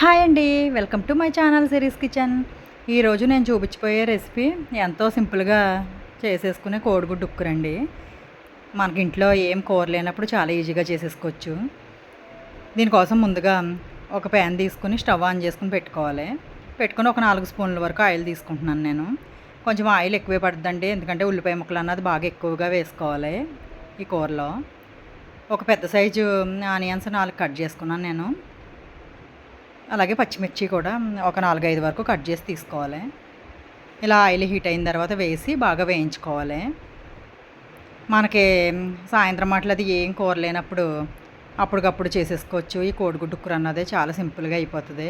Hi అండి. Welcome to my channel series kitchen. ఈరోజు నేను చూపించిపోయే రెసిపీ ఎంతో సింపుల్గా చేసేసుకునే కోడిగుడ్డు ఉక్కురండి మనకి ఇంట్లో ఏం కూర లేనప్పుడు చాలా ఈజీగా చేసేసుకోవచ్చు. దీనికోసం ముందుగా ఒక ప్యాన్ తీసుకుని స్టవ్ ఆన్ చేసుకుని పెట్టుకోవాలి. పెట్టుకుని ఒక నాలుగు స్పూన్ల వరకు ఆయిల్ తీసుకుంటున్నాను నేను. కొంచెం ఆయిల్ ఎక్కువే పడుతుందండి. ఎందుకంటే ఉల్లిపాయ ముక్కలు అన్నది బాగా ఎక్కువగా వేసుకోవాలి ఈ కూరలో. ఒక పెద్ద సైజు ఆనియన్స్ నాలుగు కట్ చేసుకున్నాను నేను. అలాగే పచ్చిమిర్చి కూడా ఒక నాలుగైదు వరకు కట్ చేసి తీసుకోవాలి. ఇలా ఆయిల్ హీట్ అయిన తర్వాత వేసి బాగా వేయించుకోవాలి. మనకి సాయంత్రం అట్లా అది ఏం కూర లేనప్పుడు అప్పటికప్పుడు చేసేసుకోవచ్చు. ఈ కోడిగుడ్డు కూర అన్నది చాలా సింపుల్గా అయిపోతుంది.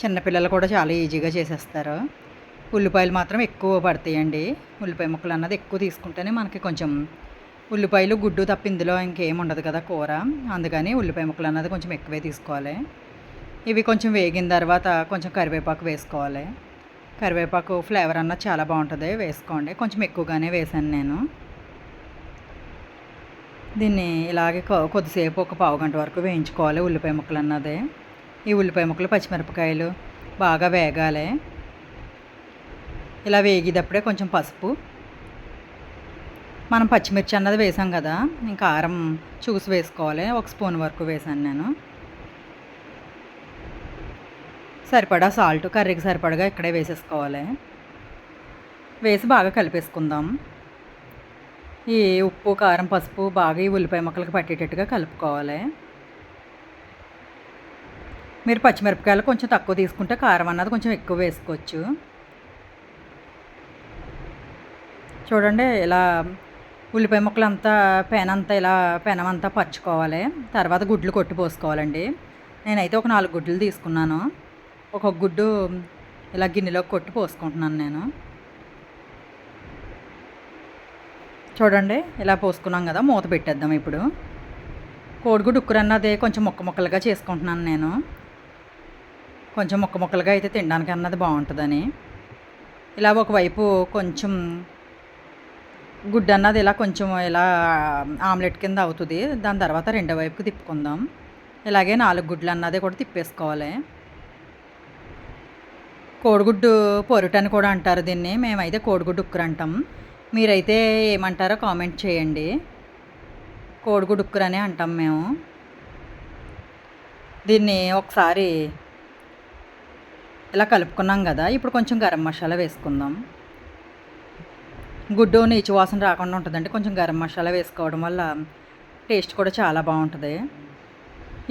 చిన్నపిల్లలు కూడా చాలా ఈజీగా చేసేస్తారు. ఉల్లిపాయలు మాత్రం ఎక్కువ పడతాయండి. ఉల్లిపాయ ముక్కలు అన్నది ఎక్కువ తీసుకుంటేనే మనకి కొంచెం ఉల్లిపాయలు గుడ్డు తప్ప ఇందులో ఇంకేం ఉండదు కదా కూర. అందుకని ఉల్లిపాయ ముక్కలు అన్నది కొంచెం ఎక్కువే తీసుకోవాలి. ఇవి కొంచెం వేగిన తర్వాత కొంచెం కరివేపాకు వేసుకోవాలి. కరివేపాకు ఫ్లేవర్ అన్నది చాలా బాగుంటుంది. వేసుకోండి. కొంచెం ఎక్కువగానే వేసాను నేను. దీన్ని ఇలాగే కొద్దిసేపు ఒక పావు గంట వరకు వేయించుకోవాలి ఉల్లిపాయ ముక్కలు అన్నది. ఈ ఉల్లిపాయ ముక్కలు పచ్చిమిరపకాయలు బాగా వేగాలి. ఇలా వేగేటప్పుడే కొంచెం పసుపు. మనం పచ్చిమిర్చి అన్నది వేసాం కదా. ఇంకా కారం చూసి వేసుకోవాలి. ఒక స్పూన్ వరకు వేసాను నేను. సరిపడా సాల్ట్ కర్రీకి సరిపడగా ఇక్కడే వేసేసుకోవాలి. వేసి బాగా కలిపేసుకుందాం. ఈ ఉప్పు కారం పసుపు బాగా ఈ ఉల్లిపాయ ముక్కలకి పట్టేటట్టుగా కలుపుకోవాలి. మీరు పచ్చిమిరపకాయలు కొంచెం తక్కువ తీసుకుంటే కారం అన్నది కొంచెం ఎక్కువ వేసుకోవచ్చు. చూడండి ఇలా ఉల్లిపాయ ముక్కలు అంతా పెన అంతా ఇలా పెనం అంతా పరుచుకోవాలి. తర్వాత గుడ్లు కొట్టి పోసుకోవాలండి. నేనైతే ఒక నాలుగు గుడ్లు తీసుకున్నాను. ఒక గుడ్డు ఇలా గిన్నెలో కొట్టి పోసుకుంటున్నాను నేను. చూడండి ఇలా పోసుకున్నాం కదా మూత పెట్టేద్దాం ఇప్పుడు. కోడిగుడ్డు ఉక్కురన్నది కొంచెం ముక్క ముక్కలుగా చేసుకుంటున్నాను నేను. కొంచెం ముక్క ముక్కలుగా అయితే తినడానికి అన్నది బాగుంటుందని. ఇలా ఒకవైపు కొంచెం గుడ్డు అన్నది ఇలా కొంచెం ఇలా ఆమ్లెట్ కింద అవుతుంది. దాని తర్వాత రెండో వైపుకి తిప్పుకుందాం. ఇలాగే నాలుగు గుడ్లు అన్నది కూడా తిప్పేసుకోవాలి. కోడిగుడ్డు పొరుటని కూడా అంటారు దీన్ని. మేమైతే కోడిగుడ్డు ఉక్కురు అంటాం. మీరైతే ఏమంటారో కామెంట్ చేయండి. కోడిగుడ్డు ఉక్కురు అనే అంటాం మేము. దీన్ని ఒకసారి ఇలా కలుపుకున్నాం కదా ఇప్పుడు కొంచెం గరం మసాలా వేసుకుందాం. గుడ్డు నీచు వాసన రాకుండా ఉంటుందంటే కొంచెం గరం మసాలా వేసుకోవడం వల్ల టేస్ట్ కూడా చాలా బాగుంటుంది.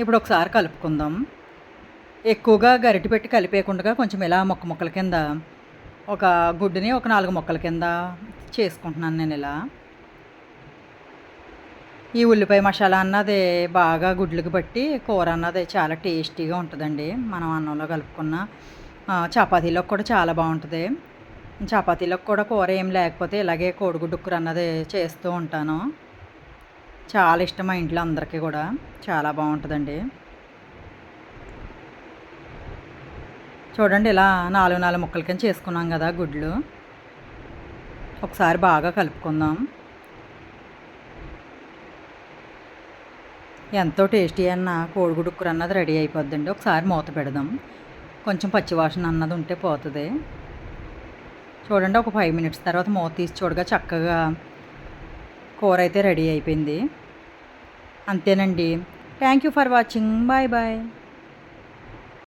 ఇప్పుడు ఒకసారి కలుపుకుందాం. ఎక్కువగా గరిటె పెట్టి కలిపేయకుండా కొంచెం ఇలా మొక్క మొక్కల కింద ఒక గుడ్డుని ఒక నాలుగు మొక్కల కింద చేసుకుంటున్నాను నేను ఇలా. ఈ ఉల్లిపాయ మసాలా అన్నది బాగా గుడ్లకు బట్టి కూర అన్నది చాలా టేస్టీగా ఉంటుందండి. మనం అన్నంలో కలుపుకున్న చపాతీలోకి కూడా చాలా బాగుంటుంది. చపాతీలోకి కూడా కూర ఏం లేకపోతే ఇలాగే కోడిగుడ్డు కూర అన్నది చేస్తూ ఉంటాను. చాలా ఇష్టం మా ఇంట్లో అందరికీ కూడా. చాలా బాగుంటుందండి. చూడండి ఇలా నాలుగు నాలుగు ముక్కల కింద చేసుకున్నాం కదా గుడ్లు. ఒకసారి బాగా కలుపుకుందాం. ఎంతో టేస్టీ అన్న కోడిగుడు కూర అన్నది రెడీ అయిపోద్దండి. ఒకసారి మూత పెడదాం. కొంచెం పచ్చివాసన అన్నది ఉంటే పోతుంది. చూడండి ఒక ఫైవ్ మినిట్స్ తర్వాత మూత తీసి చూడగా చక్కగా కూర అయితే రెడీ అయిపోయింది. అంతేనండి. Thank you for watching bye bye